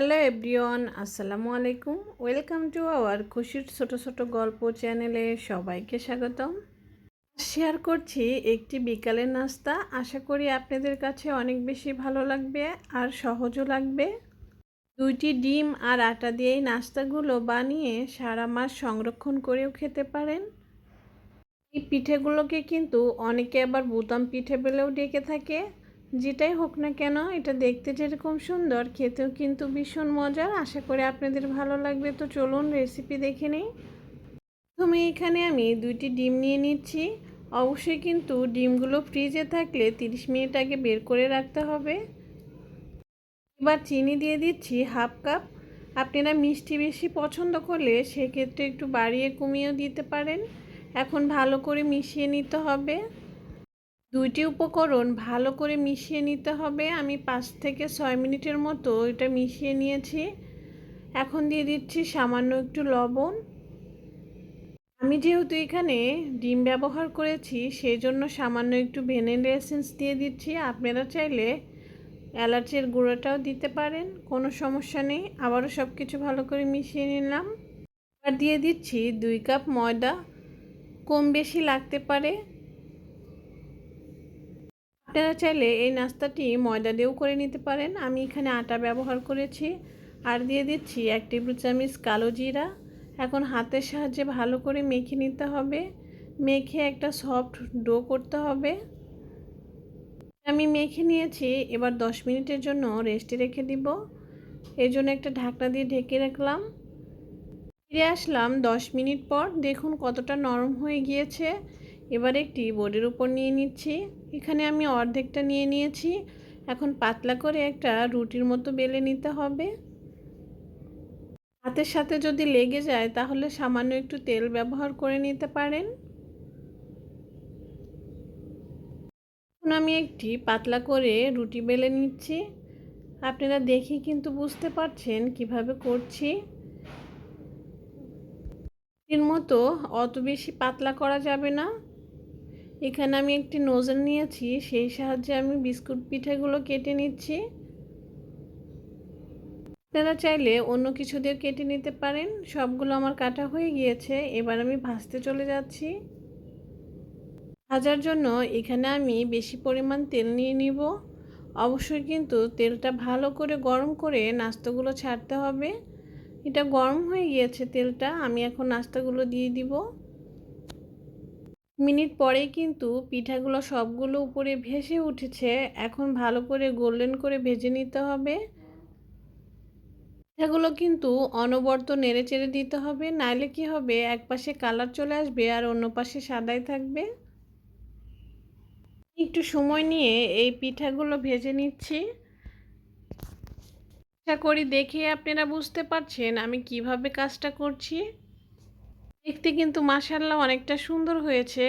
Hello everyone, আসসালামু আলাইকুম। Welcome to our খুশির ছোট ছোট গল্প চ্যানেলে সবাইকে স্বাগতম। শেয়ার করছি একটি বিকালের নাস্তা। আশা করি আপনাদের কাছে অনেক বেশি ভালো লাগবে আর সহজও লাগবে। দুইটি ডিম আর আটা দিয়ে এই নাস্তাগুলো বানিয়ে সারা মাস সংরক্ষণ করেও খেতে পারেন। এই পিঠেগুলোকে কিন্তু অনেকে আবার বুতাম পিঠে বলেও ডেকে থাকে। যেটাই হোক না কেন, এটা দেখতে যেরকম সুন্দর, খেতেও কিন্তু ভীষণ মজার। আশা করি আপনাদের ভালো লাগবে। তো চলুন রেসিপি দেখে নিই। প্রথমে এখানে আমি দুইটি ডিম নিয়ে নিচ্ছি। অবশ্যই কিন্তু ডিমগুলো ফ্রিজে থাকলে তিরিশ মিনিট আগে বের করে রাখতে হবে। এবার চিনি দিয়ে দিচ্ছি হাফ কাপ। আপনারা মিষ্টি বেশি পছন্দ করলে সেক্ষেত্রে একটু বাড়িয়ে কমিয়েও দিতে পারেন। এখন ভালো করে মিশিয়ে নিতে হবে। দুইটি উপকরণ ভালো করে মিশিয়ে নিতে হবে। আমি পাঁচ থেকে ছয় মিনিটের মতো এটা মিশিয়ে নিয়েছি। এখন দিয়ে দিচ্ছি সামান্য একটু লবণ। আমি যেহেতু এখানে ডিম ব্যবহার করেছি সেই জন্য সামান্য একটু ভেনিলা এসেন্স দিয়ে দিচ্ছি। আপনারা চাইলে এলাচের গুঁড়োটাও দিতে পারেন, কোনো সমস্যা নেই। আবারও সব কিছু ভালো করে মিশিয়ে নিলাম। আর দিয়ে দিচ্ছি দুই কাপ ময়দা। কম বেশি লাগতে পারে। আপনারা চাইলে এই নাস্তাটি ময়দা দিয়েও করে নিতে পারেন। আমি এখানে আটা ব্যবহার করেছি। আর দিয়ে দিচ্ছি এক টেবিল চামচ কালো জিরা। এখন হাতের সাহায্যে ভালো করে মেখে নিতে হবে। মেখে একটা সফট ডো করতে হবে। আমি মেখে নিয়েছি। এবার দশ মিনিটের জন্য রেস্টে রেখে দিব। এই জন্য একটা ঢাকনা দিয়ে ঢেকে রাখলাম। ফিরে আসলাম দশ মিনিট পর। দেখুন কতটা নরম হয়ে গিয়েছে। এবার একটি বোর্ডের উপর নিয়ে নিচ্ছি। এখানে আমি অর্ধেকটা নিয়ে নিয়েছি। এখন পাতলা করে একটা রুটির মতো বেলে নিতে হবে। হাতের সাথে যদি লেগে যায়, তাহলে সামান্য একটু তেল ব্যবহার করে নিতে পারেন। এখন আমি একটি পাতলা করে রুটি বেলে নিচ্ছি। আপনারা দেখে কিন্তু বুঝতে পারছেন কীভাবে করছি। এর মতো অত বেশি পাতলা করা যাবে না। এখানে আমি একটি নোজেল নিয়েছি, সেই সাহায্যে আমি বিস্কুট পিঠেগুলো কেটে নিচ্ছি। আপনারা চাইলে অন্য কিছু দিয়ে কেটে নিতে পারেন। সবগুলো আমার কাটা হয়ে গিয়েছে, এবার আমি ভাজতে চলে যাচ্ছি। ভাজার জন্য এখানে আমি বেশি পরিমাণ তেল নিয়ে নিব। অবশ্যই কিন্তু তেলটা ভালো করে গরম করে নাস্তাগুলো ছাড়তে হবে। এটা গরম হয়ে গিয়েছে তেলটা, আমি এখন নাস্তাগুলো দিয়ে দিব। মিনিট পরেই কিন্তু পিঠাগুলো সবগুলো উপরে ভেসে উঠেছে। এখন ভালো করে গোল্ডেন করে ভেজে নিতে হবে। পিঠাগুলো কিন্তু অনবর্ত নেড়ে চেড়ে দিতে হবে। নাইলে কি হবে? এক পাশে কালার চলে আসবে আর অন্য পাশে সাদাই থাকবে। একটু সময় নিয়ে এই পিঠাগুলো ভেজে নিচ্ছি। আশা করি দেখে আপনারা বুঝতে পারছেন আমি কীভাবে কাজটা করছি। দেখতে কিন্তু মাসাল্লাহ অনেকটা সুন্দর হয়েছে।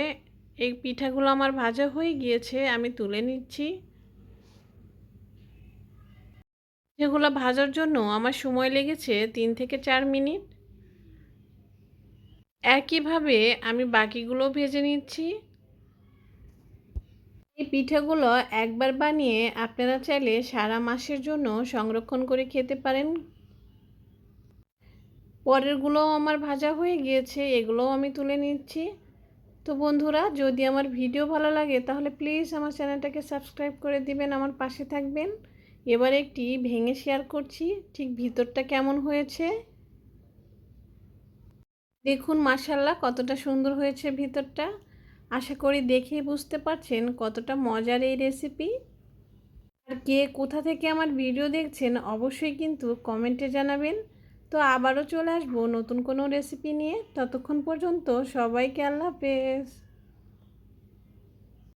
এই পিঠাগুলো আমার ভাজা হয়ে গিয়েছে, আমি তুলে নিচ্ছি। যেগুলো ভাজার জন্য আমার সময় লেগেছে তিন থেকে চার মিনিট। একইভাবে আমি বাকিগুলো ভেজে নিচ্ছি। এই পিঠাগুলো একবার বানিয়ে আপনারা চাইলে সারা মাসের জন্য সংরক্ষণ করে খেতে পারেন। পরেরগুলোও আমার ভাজা হয়ে গিয়েছে, এগুলোও আমি তুলে নিচ্ছি। তো বন্ধুরা, যদি আমার ভিডিও ভালো লাগে, তাহলে প্লিজ আমার চ্যানেলটাকে সাবস্ক্রাইব করে দিবেন, আমার পাশে থাকবেন। এবার একটি ভেঙে শেয়ার করছি, ঠিক ভিতরটা কেমন হয়েছে? দেখুন মাসাল্লাহ কতটা সুন্দর হয়েছে ভিতরটা। আশা করি দেখে বুঝতে পারছেন কতটা মজার এই রেসিপি। আর কে কোথা থেকে আমার ভিডিও দেখছেন, অবশ্যই কিন্তু কমেন্টে জানাবেন। তো আবারও চলে আসব নতুন কোনো রেসিপি নিয়ে। ততক্ষণ পর্যন্ত সবাইকে আল্লাহ হাফেজ।